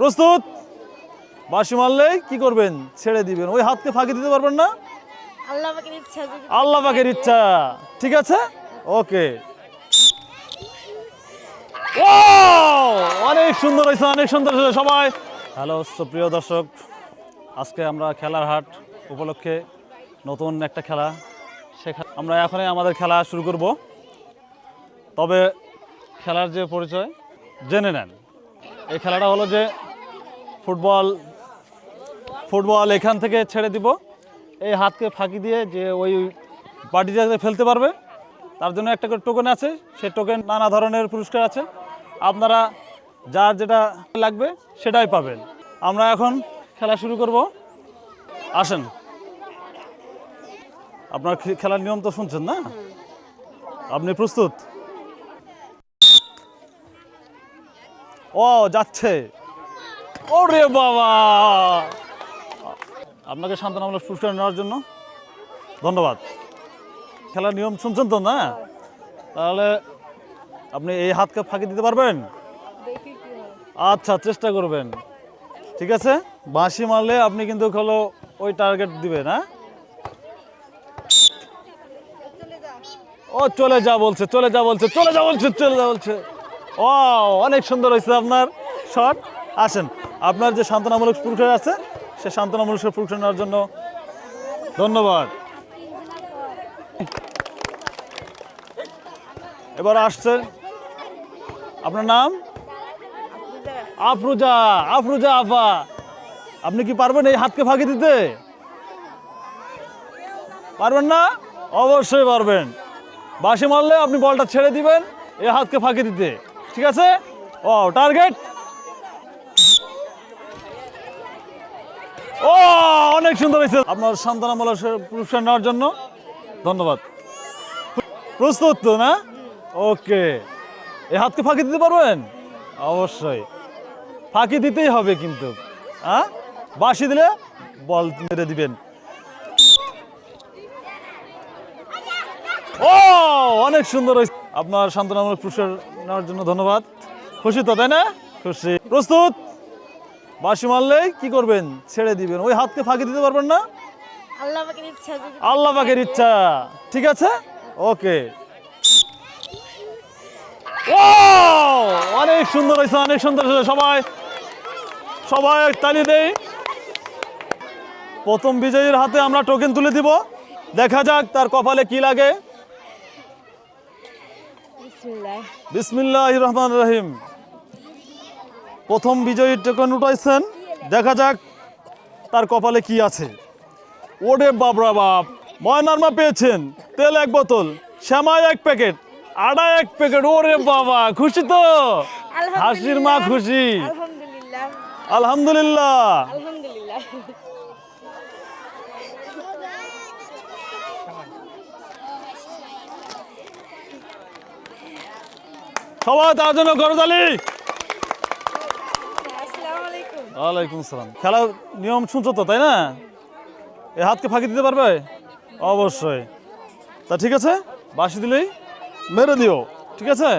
প্রস্তুত? বাঁশি মারলেই কি করবেন? ছেড়ে দিবেন। ওই হাতকে ফাঁকি দিতে পারবেন না? আল্লাহ পাকের ইচ্ছা। ঠিক আছে? ওকে। ও অনেক সুন্দর হয়েছে অনেক সুন্দর হয়েছে সবাই। হ্যালো সুপ্রিয় দর্শক আজকে আমরা খেলার হাট উপলক্ষে নতুন একটা খেলা সেখানে আমরা এখনই আমাদের খেলা শুরু করব। তবে খেলার যে পরিচয় জেনে নেন। এই খেলাটা হলো যে ফুটবল ফুটবল এখান থেকে ছেড়ে দিব। এই হাতকে ফাঁকি দিয়ে যে ওই পার্টিটাতে ফেলতে পারবে, তার জন্য একটা করে টোকেন আছে। সে টোকেন নানা ধরনের পুরস্কার আছে। আপনারা যার যেটা লাগবে সেটাই পাবেন। আমরা এখন খেলা শুরু করব। আসেন। আপনার খেলার নিয়ম তো শুনছেন না? আপনি প্রস্তুত? ও, যাচ্ছে। ওরে বাবা! আপনাকে সান্ত্বনামূলক পুরস্কার নেওয়ার জন্য ধন্যবাদ। খেলার নিয়ম শুনছেন তো না? তাহলে আপনি এই হাতকে ফাঁকি দিতে পারবেন? আচ্ছা চেষ্টা করবেন। ঠিক আছে? বাঁশি মারলে আপনি কিন্তু হলো ওই টার্গেট দিবেন হ্যাঁ? ও চলে যা বলছে চলে যা বলছে চলে যা বলছে চলে যা বলছে। ও অনেক সুন্দর হয়েছে আপনার শট। আসেন। আপনার যে সান্ত্বনামূলক পুরস্কার আছে, সে সান্ত্বনামূলক পুরস্কার নেওয়ার জন্য ধন্যবাদ। এবার আসছে আপনার নাম? আফরুজা। আফরুজা আফা, আপনি কি পারবেন এই হাতকে ফাঁকি দিতে? পারবেন না? অবশ্যই পারবেন। বাঁশি মারলে আপনি বলটা ছেড়ে দিবেন এই হাতকে ফাঁকি দিতে। ঠিক আছে? ও টার্গেট ও, অনেক সুন্দর হয়েছে। আপনার সান্ত্বনামূলক পুরস্কার নেওয়ার জন্য ধন্যবাদ। প্রস্তুত তো, না? ওকে। এই হাতকে ফাঁকি দিতে পারবেন? অবশ্যই। ফাঁকি দিতেই হবে কিন্তু। হ্যাঁ বাঁশি দিলে বল মেরে দিবেন। ও, অনেক সুন্দর হয়েছে। আপনার সান্ত্বনামূলক পুরস্কার নেওয়ার জন্য ধন্যবাদ। খুশি তো, তাই না? খুশি। প্রস্তুত? বাঁশি মারলেই কি করবেন? ছেড়ে দিবেন। ওই হাতকে ফাঁকি দিতে পারবেন না? আল্লাহ পাকের ইচ্ছা। ঠিক আছে? ওকে। ও অনেক সুন্দর হয়েছে অনেক সুন্দর হয়েছে। সবাই সবাই তালি দেই। প্রথম বিজয়ীর হাতে আমরা টোকেন তুলে দিব। দেখা যাক তার কপালে কি লাগে। বিসমিল্লাহ। রহমান রহিম। প্রথম বিজয়ী টোকেন উঠাইছেন। দেখা যাক তার কপালে কি আছে। ওরে বাবরা বাপ ময়নার মা পেয়েছেন। তেল এক বোতল শ্যামাই এক প্যাকেট আড়া এক প্যাকেট ওরে বাবা খুশি তো? হাসির মা খুশি। আলহামদুলিল্লাহ। সবাই তার জন্য আলাইকুম ওয়ালাইকুম সালাম। খেলার নিয়ম শুনছো তো তাই না? এ হাতকে ফাঁকি দিতে পারবে? অবশ্যই। তা ঠিক আছে বাসি দিলেই মেরে দিও ঠিক আছে?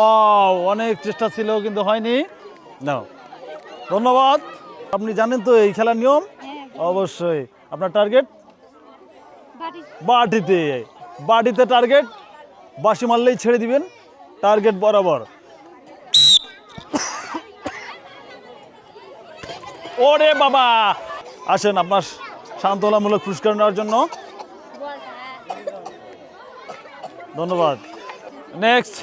ও অনেক চেষ্টা ছিল কিন্তু হয়নি। না ধন্যবাদ। আপনি জানেন তো এই খেলার নিয়ম? অবশ্যই। আপনার টার্গেট বাটিতে। বাটিতে টার্গেট বাসি মারলেই ছেড়ে দিবেন, টার্গেট বরাবর। ওরে বাবা! আসেন আপনার সান্ত্বনামূলক পুরস্কার নেওয়ার জন্য। ধন্যবাদ। নেক্সট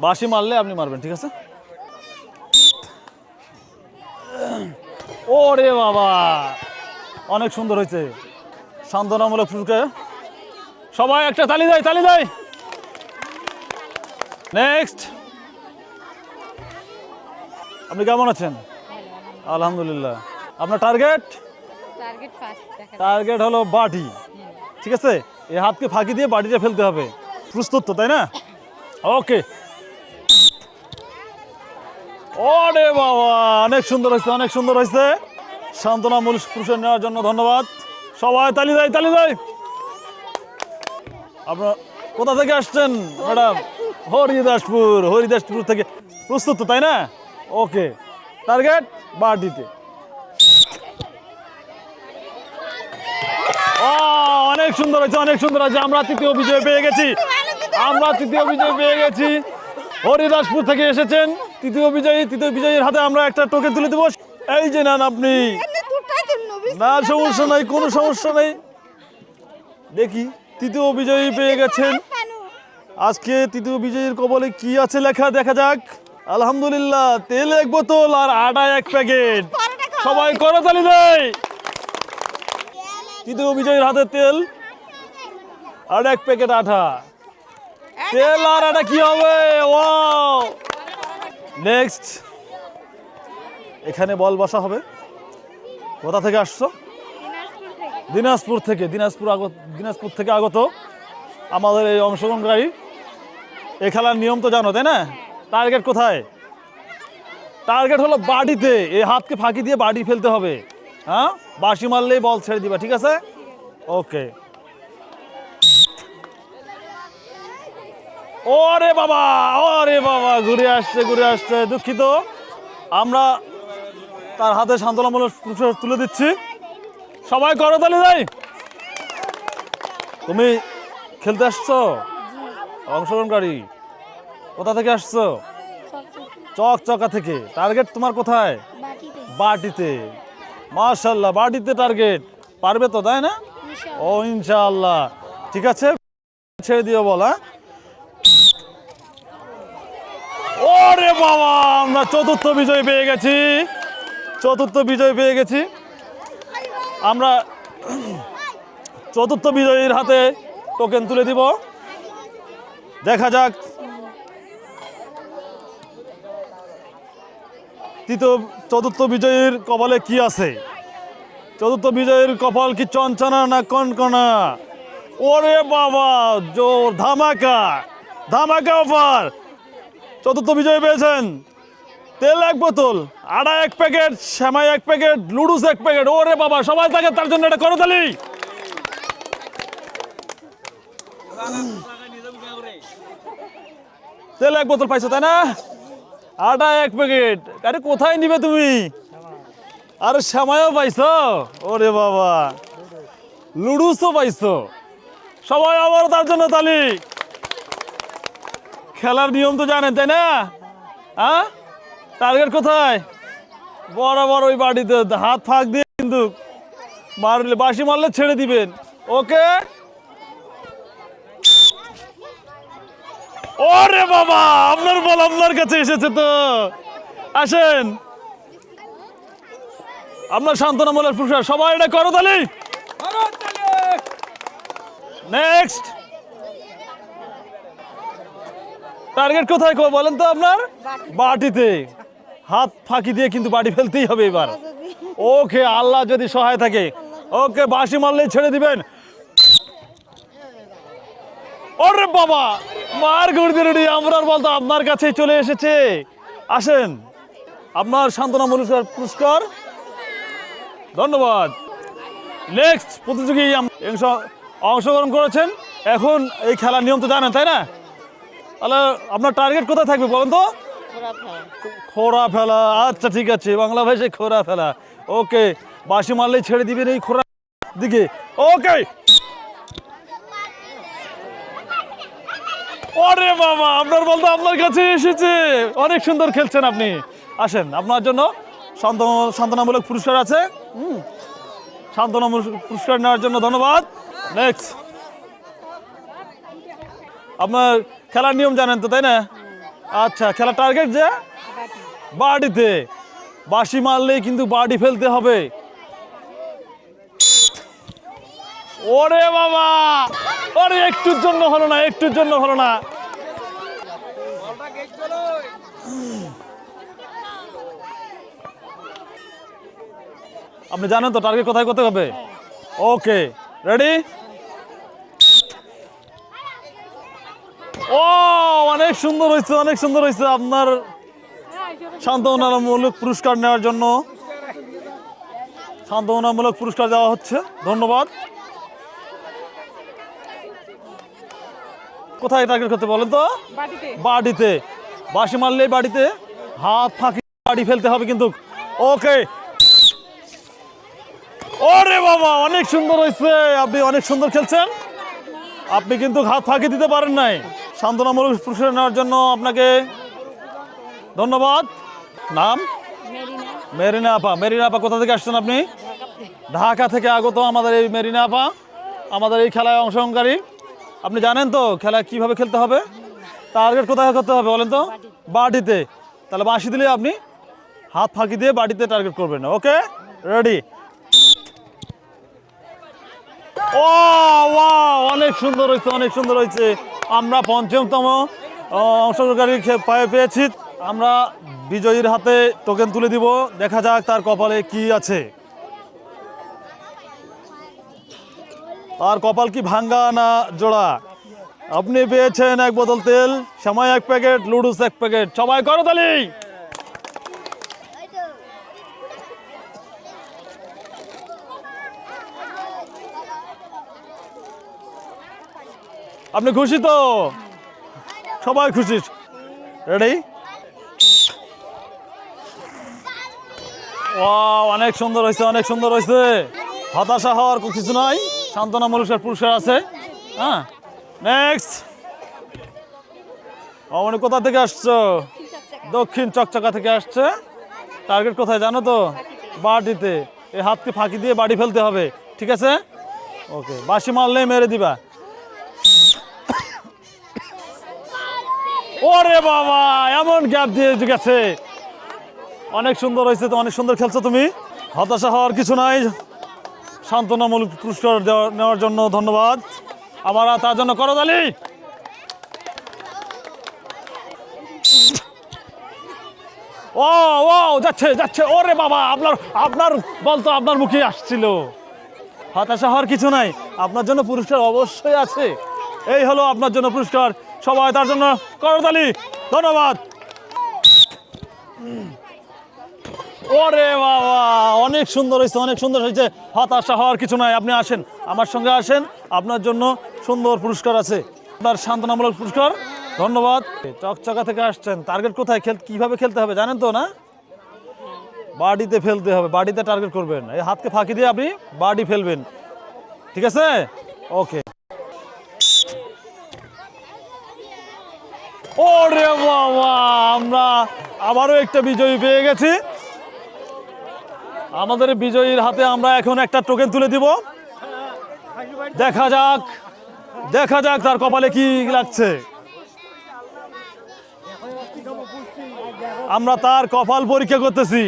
বাসি মারলে আপনি মারবেন, ঠিক আছে? ওরে বাবা! অনেক সুন্দর হয়েছে। সান্ত্বনামূলক পুরস্কার। সবাই একটা তালি দেয় তালি দেয়। নেক্সট আপনি কেমন আছেন? আলহামদুলিল্লাহ। আপনার টার্গেট টার্গেট হলো বাটি। ঠিক আছে? এই হাতকে ফাঁকি দিয়ে বাটিটা ফেলতে হবে। প্রস্তুত তো তাই না? ওকে ওরে বাবা অনেক সুন্দর হয়েছে অনেক সুন্দর হয়েছে। সান্ত্বনামূলক পুরস্কার নেওয়ার জন্য ধন্যবাদ। সবাই তালি দেয় তালি দেয়। আপনার কোথা থেকে আসছেন ম্যাডাম? হরিদাসপুর হরিদাসপুর থেকে। প্রস্তুত তো, তাই না? ওকে। টার্গেট বাটিতে ও অনেক সুন্দর হয়েছে অনেক সুন্দর হয়েছে। আমরা তৃতীয় বিজয় পেয়ে গেছি। আমরা তৃতীয় বিজয় পেয়ে গেছি। হরিদাসপুর থেকে এসেছেন। তৃতীয় বিজয়ী তৃতীয় বিজয়ীর হাতে আমরা একটা টোকেন তুলে দেবো। এই যে নেন আপনি। না সমস্যা নাই কোনো সমস্যা নেই। দেখি। তৃতীয় বিজয়ী পেয়ে গেছেন। আজকে তৃতীয় বিজয়ীর কবলে কি আছে লেখা দেখা যাক। আলহামদুলিল্লাহ, তেল এক বোতল আর আটা এক প্যাকেট। সবাই করতালি দেয়। তৃতীয় বিজয়ীর হাতে তেল আর এক প্যাকেট আঠা। তেল আর আটা কি হবে? ওয়াও। নেক্সট এখানে বল বসা হবে। কোথা থেকে আসছো? দিনাজপুর থেকে, দিনাজপুর আগত, দিনাজপুর থেকে আগত আমাদের এই অংশগ্রহণকারী। এ খেলার নিয়ম তো জানো, তাই না? টার্গেট কোথায়? টার্গেট হলো বাড়িতে, এই হাতকে ফাঁকি দিয়ে বাড়ি ফেলতে হবে। হ্যাঁ? বাঁশি মারলেই বল ছেড়ে দিবা, ঠিক আছে? ওকে ওরে বাবা ওরে বাবা, ঘুরে আসছে ঘুরে আসছে, দুঃখিত। আমরা তার হাতে সান্ত্বনামূলক তুলে দিচ্ছি। সবাই করতালি দেয় তুমি খেলতে আসছো? অংশগ্রহণকারী কোথা থেকে আসছো? চক চকা থেকে। টার্গেট তোমার কোথায়? বাটিতে। বাটিতে। মার্শাল্লাহ বাটিতে টার্গেট পারবে তো তাই না? ও ইনশাআল্লাহ। ঠিক আছে ছেড়ে দিও বল হ্যাঁ? ওরে বাবা আমরা চতুর্থ বিজয় পেয়ে গেছি। চতুর্থ বিজয় পেয়ে গেছি। আমরা চতুর্থ বিজয়ীর হাতে টোকেন তুলে দিব। দেখা যাক। তৃতীয়, চতুর্থ বিজয়ীর কপালে কি আছে? চতুর্থ বিজয়ীর কপাল কি চঞ্চনা না কনকনা? ওরে বাবা, জোর, ধামাকা ধামাকা অফার চতুর্থ বিজয় পেয়েছেন। তেল এক বোতল আড়া এক প্যাকেট শ্যামাই এক প্যাকেট লুডুস এক প্যাকেট। ওরে বাবা, সবাই থাকে তার জন্য এটা করো তালি। তেল এক বোতল পাইছো, তাই না? আটা এক প্যাকেট। আরে, কোথায় নিবে তুমি? আরে শ্যামাইও পাইছো? ওরে বাবা। লুডুসও পাইছো? সবাই আবার তার জন্য তালি। খেলার নিয়ম তো জানেন, তাই না? হ্যাঁ টার্গেট কোথায়? বরাবর ওই বাড়িতে হাত ফাঁক দিয়ে কিন্তু মারলে, বাঁশি মারলে ছেড়ে দিবেন। ওকে? ওরে বাবা, আপনার বল আপনার কাছে এসেছে তো। আসেন। আপনার সান্ত্বনামূলক পুরস্কার, সবাই এটা করো তালি নেক্সট টার্গেট কোথায় বলেন তো আপনার? বাটিতে। হাত ফাঁকি দিয়ে কিন্তু বাড়ি ফেলতেই হবে এবার। ওকে আল্লাহ যদি সহায় থাকে। ওকে বাঁশি মারলেই ছেড়ে দিবেন। ওরে বাবা মার রেডি আমরার বলতো আপনার কাছেই চলে এসেছে। আসেন আপনার সান্ত্বনা সান্ত্বনামূলক পুরস্কার। ধন্যবাদ। নেক্সট প্রতিযোগী অংশগ্রহণ করেছেন। এখন এই খেলার নিয়ম তো জানেন তাই না? তাহলে আপনার টার্গেট কোথায় থাকবে বলেন তো? খোরা ফেলা। আচ্ছা ঠিক আছে, বাংলা ভাষায় খোরা ফেলা। ওকে বাসি মারলেই ছেড়ে দিবেন এই খোরা দিকে। ওকে! ওরে বাবা, আপনার বলতে আপনার কাছে এসেছে। অনেক সুন্দর খেলছেন আপনি। আসেন, আপনার জন্য সান্ত্বনা, সান্ত্বনামূলক পুরস্কার আছে। হুম, সান্ত্বনামূলক পুরস্কার নেওয়ার জন্য ধন্যবাদ। নেক্সট আপনার খেলার নিয়ম জানেন তো, তাই না? আচ্ছা খেলার টার্গেট যে? বাড়িতে। বাঁশি মারলেই কিন্তু বাড়ি ফেলতে হবে। ওরে বাবা! ওরে একটুর জন্য হলো না একটুর জন্য হলো না। আপনি জানেন তো টার্গেট কোথায় করতে হবে? ওকে রেডি ও অনেক সুন্দর হয়েছে অনেক সুন্দর হয়েছে আপনার সান্ত্বনামূলক পুরস্কার নেওয়ার জন্য। সান্ত্বনামূলক পুরস্কার দেওয়া হচ্ছে ধন্যবাদ। কোথায় টার্গেট করতে বলেন তো? বাড়িতে। বাসি মারলেই বাড়িতে হাত ফাঁকি বাড়ি ফেলতে হবে কিন্তু। ওকে। ওরে বাবা অনেক সুন্দর হয়েছে। আপনি অনেক সুন্দর খেলছেন। আপনি কিন্তু হাত ফাঁকি দিতে পারেন নাই। সান্ত্বনামূলক পুরস্কার নেওয়ার জন্য আপনাকে ধন্যবাদ। নাম? মেরিনা আপা। মেরিনা আপা, কোথা থেকে আসছেন আপনি? ঢাকা থেকে আগত আমাদের এই মেরিনা আপা, আমাদের এই খেলায় অংশগ্রহণকারী। আপনি জানেন তো খেলা কীভাবে খেলতে হবে? টার্গেট কোথায় করতে হবে বলেন তো? বাটিতে। তাহলে বাঁশি দিলে আপনি হাত ফাঁকি দিয়ে বাটিতে টার্গেট করবেন। ওকে? রেডি? ও ওয়া অনেক সুন্দর হয়েছে, অনেক সুন্দর হয়েছে। আমরা পঞ্চমতম অংশগ্রহণকারী পায়ে পেয়েছি। আমরা বিজয়ীর হাতে টোকেন তুলে দিব। দেখা যাক তার কপালে কি আছে। তার কপাল কি ভাঙ্গা না জোড়া? আপনি পেয়েছেন এক বোতল তেল, সময় এক প্যাকেট, লুডুস এক প্যাকেট। সবাই করো তালি! আপনি খুশি তো? সবাই খুশি। রেডি ও অনেক সুন্দর হয়েছে, অনেক সুন্দর হয়েছে। হতাশা হওয়ার কিছু নাই। সান্ত্বনামূলক পুরস্কার আছে। হ্যাঁ? নেক্সট অমনি কোথা থেকে আসছো? দক্ষিণ চকচকা থেকে আসছে। টার্গেট কোথায় জানো তো? বাটিতে এই হাতকে ফাঁকি দিয়ে বাড়ি ফেলতে হবে। ঠিক আছে? ওকে বাসি মারলেই মেরে দিবা। ওরে বাবা, এমন গ্যাপ দিয়ে গেছে অনেক সুন্দর হয়েছে তো, অনেক সুন্দর খেলছো তুমি। হতাশা হওয়ার কিছু নাই। সান্ত্বনামূলক পুরস্কার নেওয়ার জন্য ধন্যবাদ। আমরা তার জন্য করতালি ও ও, যাচ্ছে যাচ্ছে। ওরে বাবা, আপনার আপনার বল তো আপনার মুখে আসছিল। হতাশা হওয়ার কিছু নাই। আপনার জন্য পুরস্কার অবশ্যই আছে। এই হলো আপনার জন্য পুরস্কার। সবাই তার জন্য করতালি ধন্যবাদ। ওরে বাবা, অনেক সুন্দর হয়েছে, অনেক সুন্দর হয়েছে। হতাশা হওয়ার কিছু নাই, আপনি আসেন। আমার সঙ্গে আসেন, আপনার জন্য সুন্দর পুরস্কার আছে। আপনার সান্ত্বনামূলক পুরস্কার, ধন্যবাদ। চকচকা থেকে আসছেন টার্গেট কোথায়? খেল কীভাবে খেলতে হবে, জানেন তো না? বাড়িতে ফেলতে হবে, বাড়িতে টার্গেট করবেন। এই হাতকে ফাঁকি দিয়ে আপনি বাড়ি ফেলবেন। ঠিক আছে? ওকে ওরে বাবা আমরা আবারও একটা বিজয়ী পেয়ে গেছি। আমাদের বিজয়ীর হাতে আমরা এখন একটা টোকেন তুলে দিব। দেখা যাক দেখা যাক তার কপালে কি লাগছে। আমরা তার কপাল পরীক্ষা করতেছি।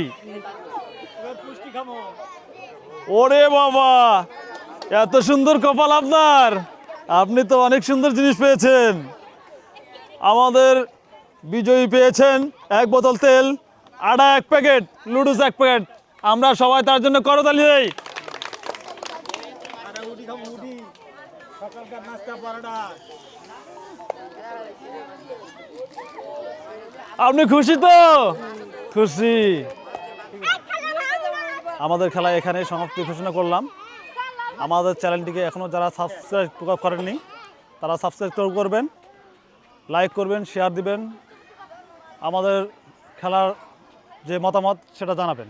ওরে বাবা, এত সুন্দর কপাল আপনার। আপনি তো অনেক সুন্দর জিনিস পেয়েছেন। আমাদের বিজয়ী পেয়েছেন এক বোতল তেল আটা এক প্যাকেট লুডুস এক প্যাকেট। আমরা সবাই তার জন্য করতালি দেই। আপনি খুশি তো? খুশি। আমাদের খেলা এখানে সমাপ্তি ঘোষণা করলাম। আমাদের চ্যানেলটিকে এখনও যারা সাবস্ক্রাইব করেননি, তারা সাবস্ক্রাইব করবেন লাইক করবেন শেয়ার দিবেন। আমাদের খেলার যে মতামত সেটা জানাবেন।